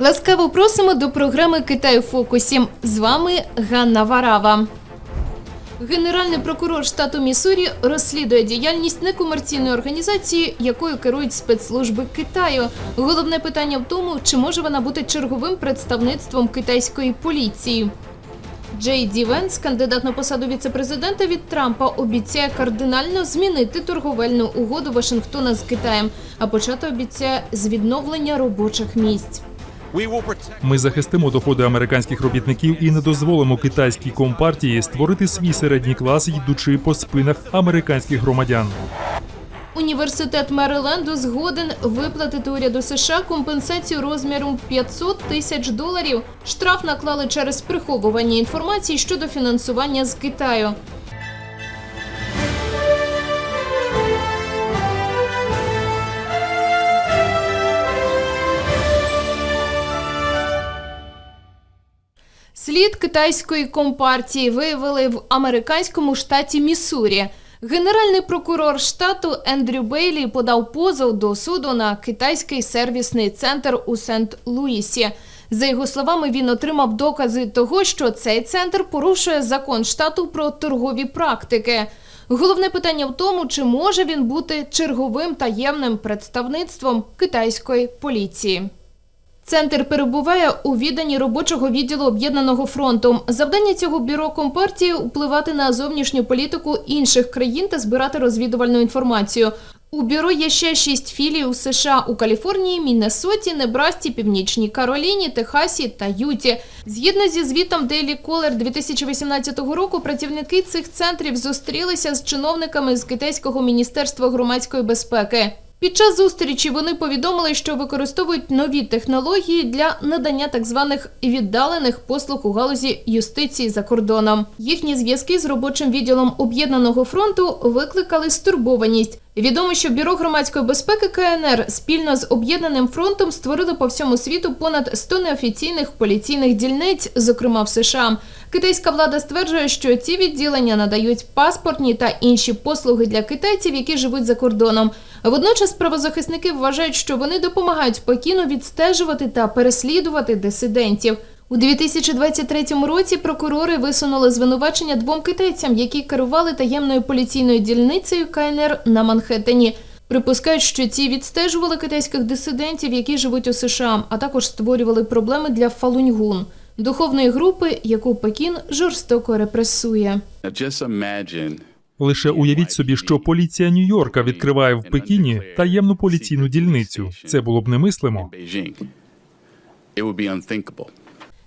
Ласкаво просимо до програми Китай у фокусі. З вами Ганна Варава. Генеральний прокурор штату Міссурі розслідує діяльність некомерційної організації, якою керують спецслужби Китаю. Головне питання в тому, чи може вона бути черговим представництвом китайської поліції. Джей Ді Венс, кандидат на посаду віцепрезидента від Трампа, обіцяє кардинально змінити торговельну угоду Вашингтона з Китаєм, а почати обіцяє з відновлення робочих місць. Ми захистимо доходи американських робітників і не дозволимо китайській компартії створити свій середній клас, йдучи по спинах американських громадян. Університет Мериленду згоден виплатити уряду США компенсацію розміром 500 тисяч доларів. Штраф наклали через приховування інформації щодо фінансування з Китаю. Слід китайської компартії виявили в американському штаті Міссурі. Генеральний прокурор штату Ендрю Бейлі подав позов до суду на китайський сервісний центр у Сент-Луїсі. За його словами, він отримав докази того, що цей центр порушує закон штату про торгові практики. Головне питання в тому, чи може він бути черговим таємним представництвом китайської поліції. Центр перебуває у відданні робочого відділу об'єднаного фронту. Завдання цього бюро компартії впливати на зовнішню політику інших країн та збирати розвідувальну інформацію. У бюро є ще шість філій у США у Каліфорнії, Міннесоті, Небрасті, Північній Кароліні, Техасі та Юті. Згідно зі звітом Daily Caller 2018 року, працівники цих центрів зустрілися з чиновниками з китайського міністерства громадської безпеки. Під час зустрічі вони повідомили, що використовують нові технології для надання так званих віддалених послуг у галузі юстиції за кордоном. Їхні зв'язки з робочим відділом об'єднаного фронту викликали стурбованість. Відомо, що бюро громадської безпеки КНР спільно з об'єднаним фронтом створили по всьому світу понад 100 неофіційних поліційних дільниць, зокрема в США. Китайська влада стверджує, що ці відділення надають паспортні та інші послуги для китайців, які живуть за кордоном. Водночас правозахисники вважають, що вони допомагають Пекіну відстежувати та переслідувати дисидентів. У 2023 році прокурори висунули звинувачення двом китайцям, які керували таємною поліційною дільницею КНР на Манхеттені. Припускають, що ці відстежували китайських дисидентів, які живуть у США, а також створювали проблеми для Фалуньгун – духовної групи, яку Пекін жорстоко репресує. Лише уявіть собі, що поліція Нью-Йорка відкриває в Пекіні таємну поліційну дільницю. Це було б немислимо.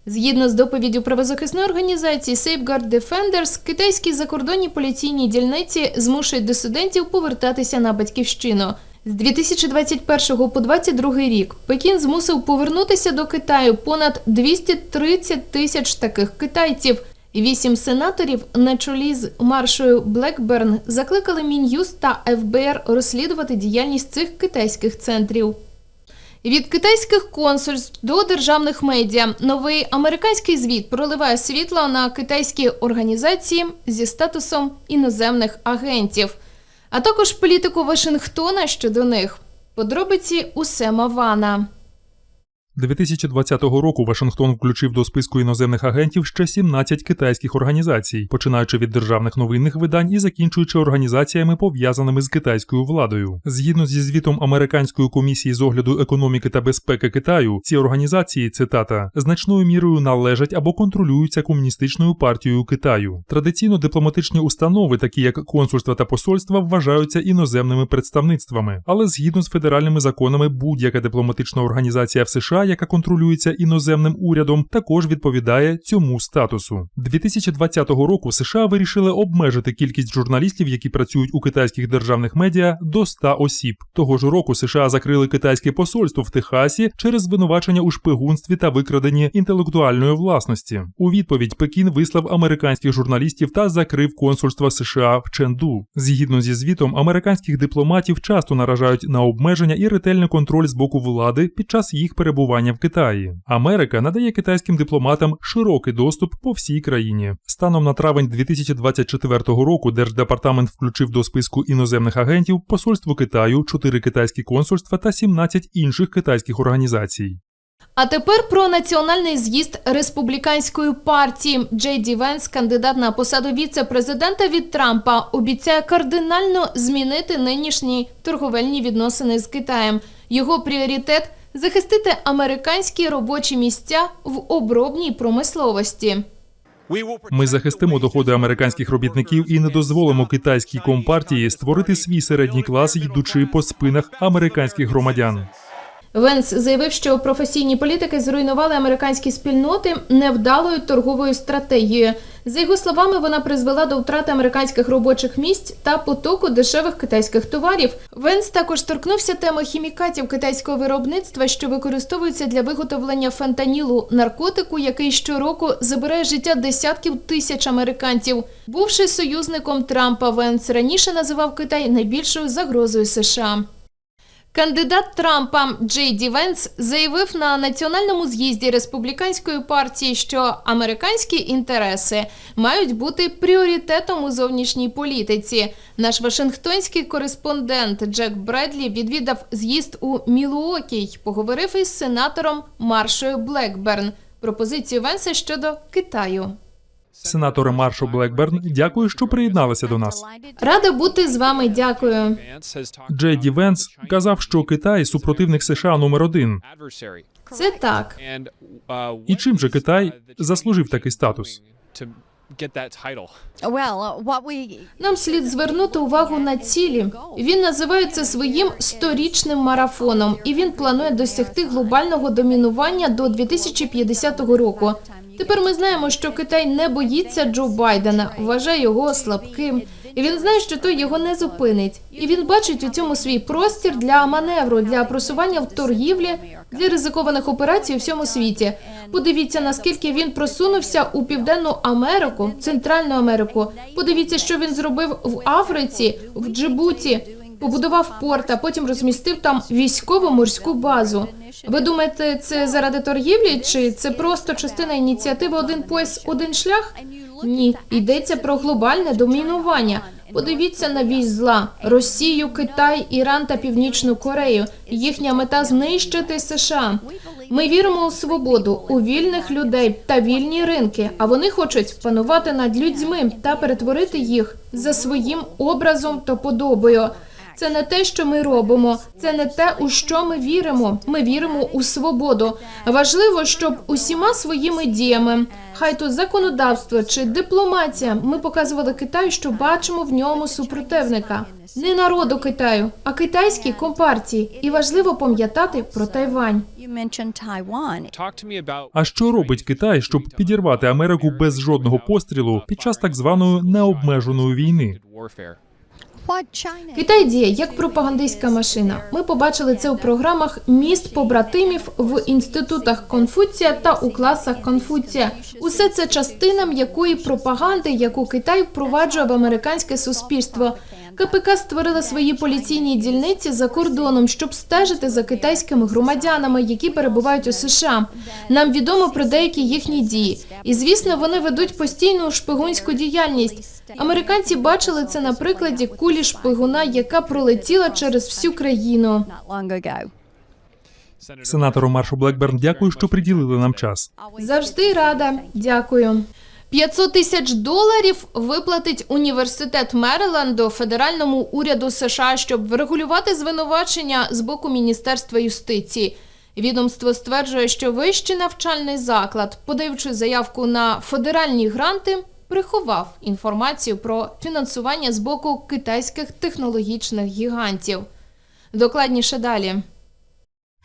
Згідно з доповіддю правозахисної організації Safeguard Defenders, китайські закордонні поліційні дільниці змушують дисидентів повертатися на батьківщину. З 2021 по 2022 рік Пекін змусив повернутися до Китаю понад 230 тисяч таких китайців. Вісім сенаторів на чолі з маршою Блекберн закликали Мін'юст та ФБР розслідувати діяльність цих китайських центрів. Від китайських консульств до державних медіа новий американський звіт проливає світло на китайські організації зі статусом іноземних агентів, а також політику Вашингтона щодо них. Подробиці у Сема Вана. 2020 року Вашингтон включив до списку іноземних агентів ще 17 китайських організацій, починаючи від державних новинних видань і закінчуючи організаціями, пов'язаними з китайською владою. Згідно зі звітом Американської комісії з огляду економіки та безпеки Китаю, ці організації, цитата, значною мірою належать або контролюються комуністичною партією Китаю. Традиційно дипломатичні установи, такі як консульства та посольства, вважаються іноземними представництвами, але згідно з федеральними законами, будь-яка дипломатична організація в США яка контролюється іноземним урядом, також відповідає цьому статусу. 2020 року США вирішили обмежити кількість журналістів, які працюють у китайських державних медіа, до 100 осіб. Того ж року США закрили китайське посольство в Техасі через звинувачення у шпигунстві та викраденні інтелектуальної власності. У відповідь Пекін вислав американських журналістів та закрив консульство США в Ченду. Згідно зі звітом, американських дипломатів часто наражають на обмеження і ретельний контроль з боку влади під час їх перебування в Китаї. Америка надає китайським дипломатам широкий доступ по всій країні. Станом на травень 2024 року Держдепартамент включив до списку іноземних агентів посольство Китаю, 4 китайські консульства та 17 інших китайських організацій. А тепер про національний з'їзд республіканської партії. Джей Ді Венс, кандидат на посаду віце-президента від Трампа, обіцяє кардинально змінити нинішні торговельні відносини з Китаєм. Його пріоритет захистити американські робочі місця в обробній промисловості. Ми захистимо доходи американських робітників і не дозволимо китайській компартії створити свій середній клас, йдучи по спинах американських громадян. Венс заявив, що професійні політики зруйнували американські спільноти невдалою торговою стратегією. За його словами, вона призвела до втрати американських робочих місць та потоку дешевих китайських товарів. Венс також торкнувся теми хімікатів китайського виробництва, що використовуються для виготовлення фентанілу, наркотику, який щороку забирає життя десятків тисяч американців. Бувши союзником Трампа, Венс раніше називав Китай найбільшою загрозою США. Кандидат Трампа Джей Ді Венс заявив на національному з'їзді республіканської партії, що американські інтереси мають бути пріоритетом у зовнішній політиці. Наш вашингтонський кореспондент Джек Бредлі відвідав з'їзд у Мілуокі й поговорив із сенатором Маршою Блекберн про позицію Венса щодо Китаю. Сенаторе Маршо Блекберн, дякую, що приєдналися до нас. Рада бути з вами. Дякую. Джей Ді Венс казав, що Китай супротивник США номер один. Це так. І чим же Китай заслужив такий статус? Well, what we Нам слід звернути увагу на цілі. Він називає це своїм сторічним марафоном, і він планує досягти глобального домінування до 2050 року. Тепер ми знаємо, що Китай не боїться Джо Байдена, вважає його слабким. І він знає, що той його не зупинить. І він бачить у цьому свій простір для маневру, для просування в торгівлі, для ризикованих операцій у всьому світі. Подивіться, наскільки він просунувся у Південну Америку, Центральну Америку. Подивіться, що він зробив в Африці, в Джибуті. Побудував порт, а потім розмістив там військово-морську базу. Ви думаєте, це заради торгівлі, чи це просто частина ініціативи Один пояс, один шлях? Ні, йдеться про глобальне домінування. Подивіться на вісь зла: Росію, Китай, Іран та Північну Корею. Їхня мета знищити США. Ми віримо у свободу, у вільних людей та вільні ринки. А вони хочуть панувати над людьми та перетворити їх за своїм образом та подобою. Це не те, що ми робимо, це не те, у що ми віримо. Ми віримо у свободу. Важливо, щоб усіма своїми діями, хай то законодавство чи дипломатія, ми показували Китаю, що бачимо в ньому супротивника. Не народу Китаю, а китайській компартії. І важливо пам'ятати про Тайвань. А що робить Китай, щоб підірвати Америку без жодного пострілу під час так званої необмеженої війни? Китай діє як пропагандистська машина. Ми побачили це у програмах міст побратимів в інститутах Конфуція та у класах Конфуція. Усе це частина м'якої пропаганди, яку Китай впроваджує в американське суспільство. КПК створила свої поліційні дільниці за кордоном, щоб стежити за китайськими громадянами, які перебувають у США. Нам відомо про деякі їхні дії, і звісно, вони ведуть постійну шпигунську діяльність. Американці бачили це на прикладі кулі шпигуна, яка пролетіла через всю країну. Сенатору Маршу Блекберн, дякую, що приділили нам час. Завжди рада. Дякую. 500 тисяч доларів виплатить університет Мериленду федеральному уряду США, щоб врегулювати звинувачення з боку Міністерства юстиції. Відомство стверджує, що вищий навчальний заклад, подаючи заявку на федеральні гранти, приховав інформацію про фінансування з боку китайських технологічних гігантів. Докладніше далі.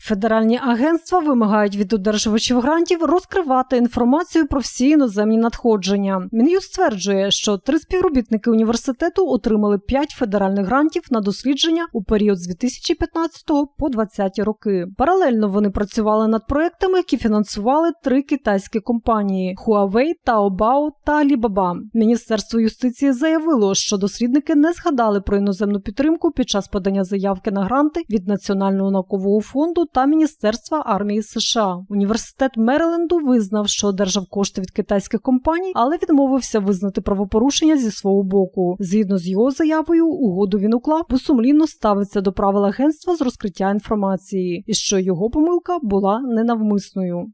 Федеральні агентства вимагають від одержувачів грантів розкривати інформацію про всі іноземні надходження. Мін'юст стверджує, що три співробітники університету отримали п'ять федеральних грантів на дослідження у період з 2015 по 2020 роки. Паралельно вони працювали над проектами, які фінансували три китайські компанії: Huawei, Taobao та Alibaba. Міністерство юстиції заявило, що дослідники не згадали про іноземну підтримку під час подання заявки на гранти від Національного наукового фонду та Міністерства армії США. Університет Мериленду визнав, що одержав кошти від китайських компаній, але відмовився визнати правопорушення зі свого боку. Згідно з його заявою, угоду він уклав, бо сумлінно ставиться до правил агентства з розкриття інформації, і що його помилка була ненавмисною.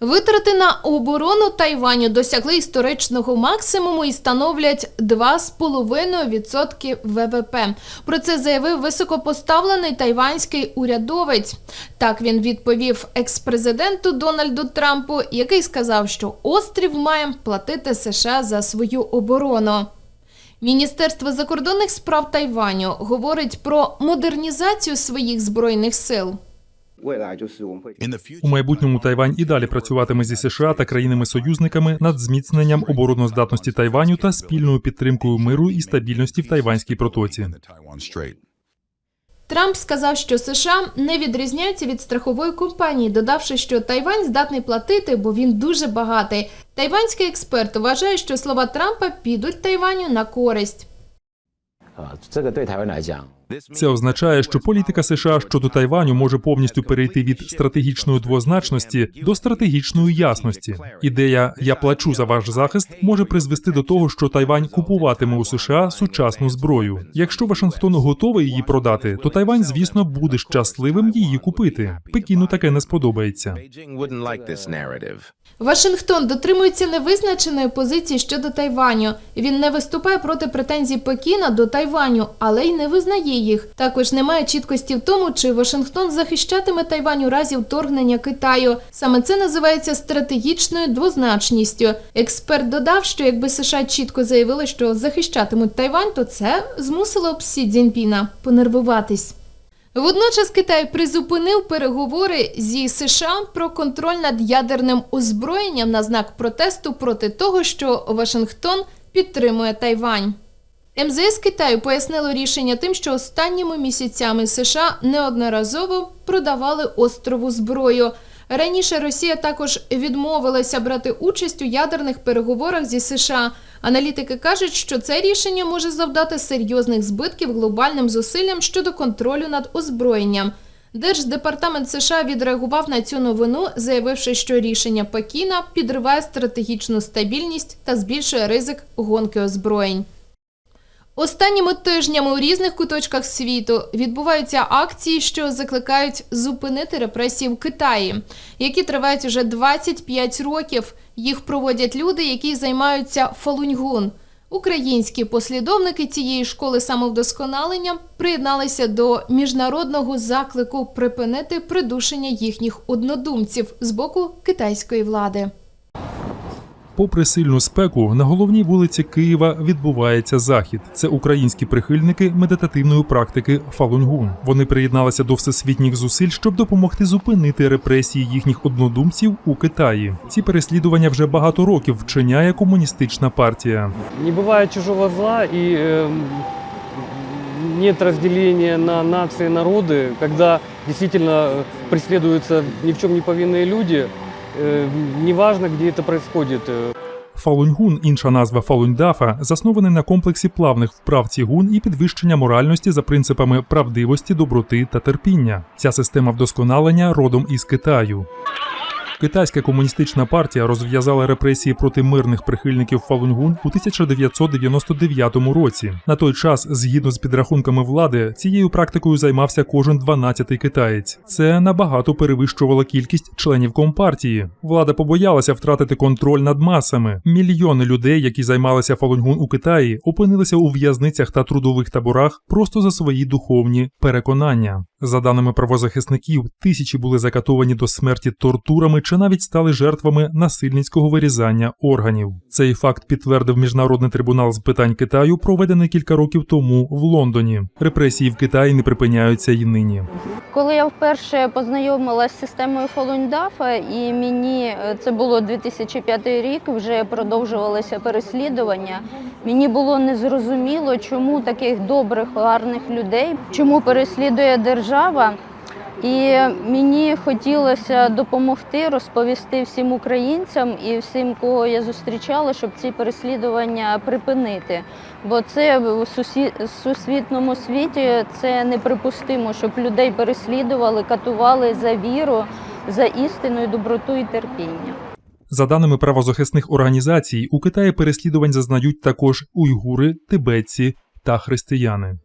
Витрати на оборону Тайваню досягли історичного максимуму і становлять 2,5% ВВП. Про це заявив високопоставлений тайванський урядовець. Так він відповів екс-президенту Дональду Трампу, який сказав, що острів має платити США за свою оборону. Міністерство закордонних справ Тайваню говорить про модернізацію своїх збройних сил. У майбутньому Тайвань і далі працюватиме зі США та країнами-союзниками над зміцненням обороноздатності Тайваню та спільною підтримкою миру і стабільності в Тайванській протоці. Трамп сказав, що США не відрізняються від страхової компанії, додавши, що Тайвань здатний платити, бо він дуже багатий. Тайванський експерт вважає, що слова Трампа підуть Тайваню на користь. Це означає, що політика США щодо Тайваню може повністю перейти від стратегічної двозначності до стратегічної ясності. Ідея я плачу за ваш захист може призвести до того, що Тайвань купуватиме у США сучасну зброю. Якщо Вашингтон готовий її продати, то Тайвань, звісно, буде щасливим її купити. Пекіну таке не сподобається. Вашингтон дотримується невизначеної позиції щодо Тайваню. Він не виступає проти претензій Пекіна до Тайваню, але й не визнає їх. Також немає чіткості в тому, чи Вашингтон захищатиме Тайвань у разі вторгнення Китаю. Саме це називається стратегічною двозначністю. Експерт додав, що якби США чітко заявили, що захищатимуть Тайвань, то це змусило б Сі Цзіньпіна понервуватись. Водночас Китай призупинив переговори зі США про контроль над ядерним озброєнням на знак протесту проти того, що Вашингтон підтримує Тайвань. МЗС Китаю пояснило рішення тим, що останніми місяцями США неодноразово продавали острову зброю. Раніше Росія також відмовилася брати участь у ядерних переговорах зі США. Аналітики кажуть, що це рішення може завдати серйозних збитків глобальним зусиллям щодо контролю над озброєнням. Держдепартамент США відреагував на цю новину, заявивши, що рішення Пекіна підриває стратегічну стабільність та збільшує ризик гонки озброєнь. Останніми тижнями у різних куточках світу відбуваються акції, що закликають зупинити репресії в Китаї, які тривають уже 25 років. Їх проводять люди, які займаються фалуньгун. Українські послідовники цієї школи самовдосконалення приєдналися до міжнародного заклику припинити придушення їхніх однодумців з боку китайської влади Попри сильну спеку, на головній вулиці Києва відбувається захід. Це українські прихильники медитативної практики Фалуньгун. Вони приєдналися до всесвітніх зусиль, щоб допомогти зупинити репресії їхніх однодумців у Китаї. Ці переслідування вже багато років вчиняє комуністична партія. Не бывает чужого зла и эм, нет разделения на нации и народы, когда действительно э, преследуются ни в чем не повинные люди, э, неважно, где это происходит. э, Фалуньгун, інша назва Фалуньдафа, заснований на комплексі плавних вправ цігун і підвищення моральності за принципами правдивості, доброти та терпіння. Ця система вдосконалення родом із Китаю. Китайська комуністична партія розв'язала репресії проти мирних прихильників Фалуньгун у 1999 році. На той час, згідно з підрахунками влади, цією практикою займався кожен 12-й китаєць. Це набагато перевищувало кількість членів компартії. Влада побоялася втратити контроль над масами. Мільйони людей, які займалися Фалуньгун у Китаї, опинилися у в'язницях та трудових таборах просто за свої духовні переконання. За даними правозахисників, тисячі були закатовані до смерті тортурами чи навіть стали жертвами насильницького вирізання органів. Цей факт підтвердив міжнародний трибунал з питань Китаю, проведений кілька років тому в Лондоні. Репресії в Китаї не припиняються й нині. Коли я вперше познайомилася з системою Фолуньдафа, і мені е, це було 2005 рік, вже продовжувалися переслідування. Мені було незрозуміло, чому таких добрих, гарних людей, чому переслідує держава. І мені хотілося допомогти розповісти всім українцям і всім, кого я зустрічала, щоб ці переслідування припинити. Бо це в сусі... сусвітньому світі це неприпустимо, щоб людей переслідували, катували за віру, за істину, і доброту і терпіння. За даними правозахисних організацій, у Китаї переслідувань зазнають також уйгури, тибетці та християни.